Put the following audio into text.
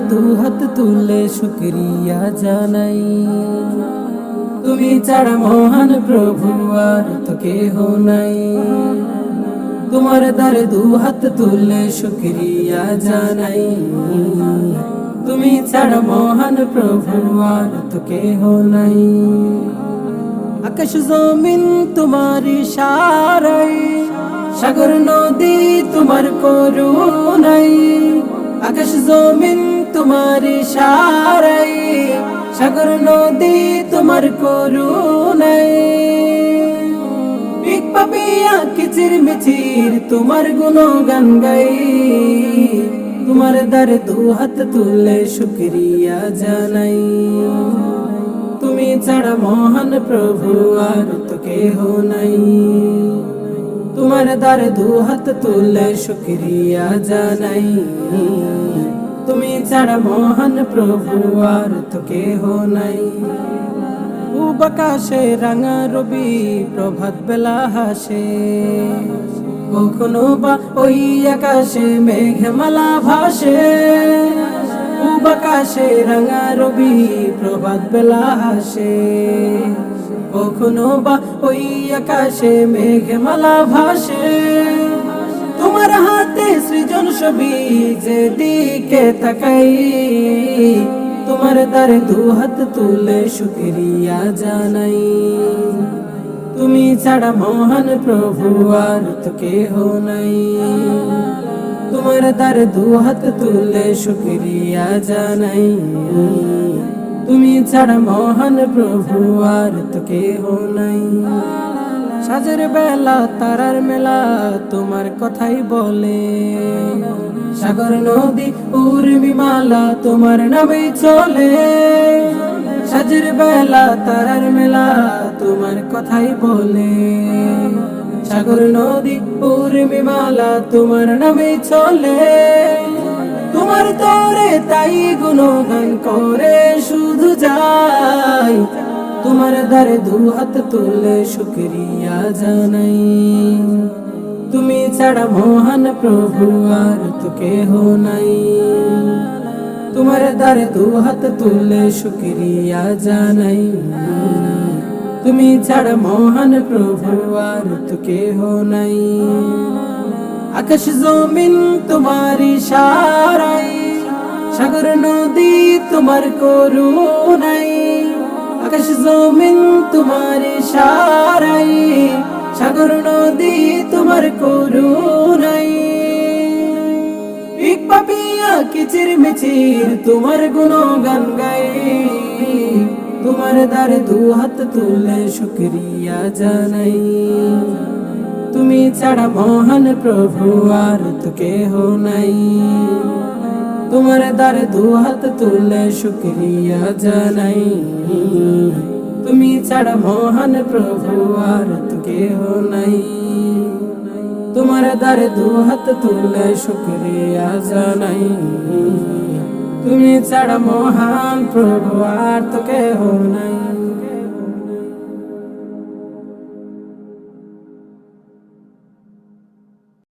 দু হাত তুলে শুক্রিয়া জানাই। তুমি ছাড়া মহান প্রভু আর তো কেহ নাই। তোমার দ্বারে দু হাত তুলে শুক্রিয়া জানাই। তুমি ছাড়া মহান প্রভু আর তো কেহ নাই। আকাশ জমিন তোমার সারাই সাগর নদী তোমার করুণাই আকাশ জমিন তোমার ইশারাই সাগর নদী তোমার করুণাই পিক পাপিয়া কিচির মিচির তোমার গুণগান গাই। তোমার দ্বারে দু হাত তুলে শুক্রিয়া জানাই। তুমি ছাড়া মহান প্রভু আর তো কেহ নাই। তোমার দ্বারে দু হাত তুলে শুক্রিয়া জানাই। তুমি ছাড়া মহান প্রভু আর তো কেহ নাই। বাকাশে রাঙা রবি, প্রভাত বেলা হাসে। কখনো বা ওই আকাশে মেঘমালা ভাসে। বাকাশে রাঙা রবি, প্রভাত বেলা হাসে। কখনো বা ওই আকাশে মেঘমালা ভাসে। তোমার হাতে সৃজন ছবি যেদিকে তাকাই, তোমার দ্বারে দু হাত তুলে শুক্রিয়া জানাই। তুমি ছাড়া মহান প্রভু আর তো কেহ নাই। তোমার দ্বারে দু হাত তুলে শুক্রিয়া জানাই। তুমি ছাড়া মহান প্রভু আর তো কেহ নাই। সাজের বেলা, তারার মেলা, তোমার কথাই বলে। সাগর নদী, উর্মি মালা, তোমার নামে চলে। সাজের বেলা, তারার মেলা, তোমার কথাই বলে। সাগর নদী, উর্মি মালা, তোমার নামে চলে। তোমার তোরে তাই গুণগান করে, শুধু যাই। তোমার দ্বারে দু হাত তুলে শুক্রিয়া জানাই। তুমি ছাড়া মহান প্রভু আর তো কেহ নাই। তোমার দ্বারে দু হাত তুলে শুক্রিয়া জানাই। তুমি ছাড়া মহান প্রভু আর তো কেহ নাই। আকাশ জমিন তোমার ইশারাই সাগর নদী তোমার করুণাই। আকাশ জমিন তোমার ইশারাই সাগর নদী তোমার করুণাই পিক পাপিয়া কিচির মিচির তোমার গুণগান গাই তোমার দ্বারে দু হাত তুলে শুক্রিয়া জানাই। তুমি ছাড়া মহান প্রভু আর তো কেহ নাই। তোমার দ্বারে দু হাত তুলে শুক্রিয়া জানাই। তুমি ছাড়া মহান প্রভু আর তো কেহ নাই। তোমার দ্বারে দু হাত তুলে শুক্রিয়া জানাই। তুমি ছাড়া মহান প্রভু আর তো কেহ নাই।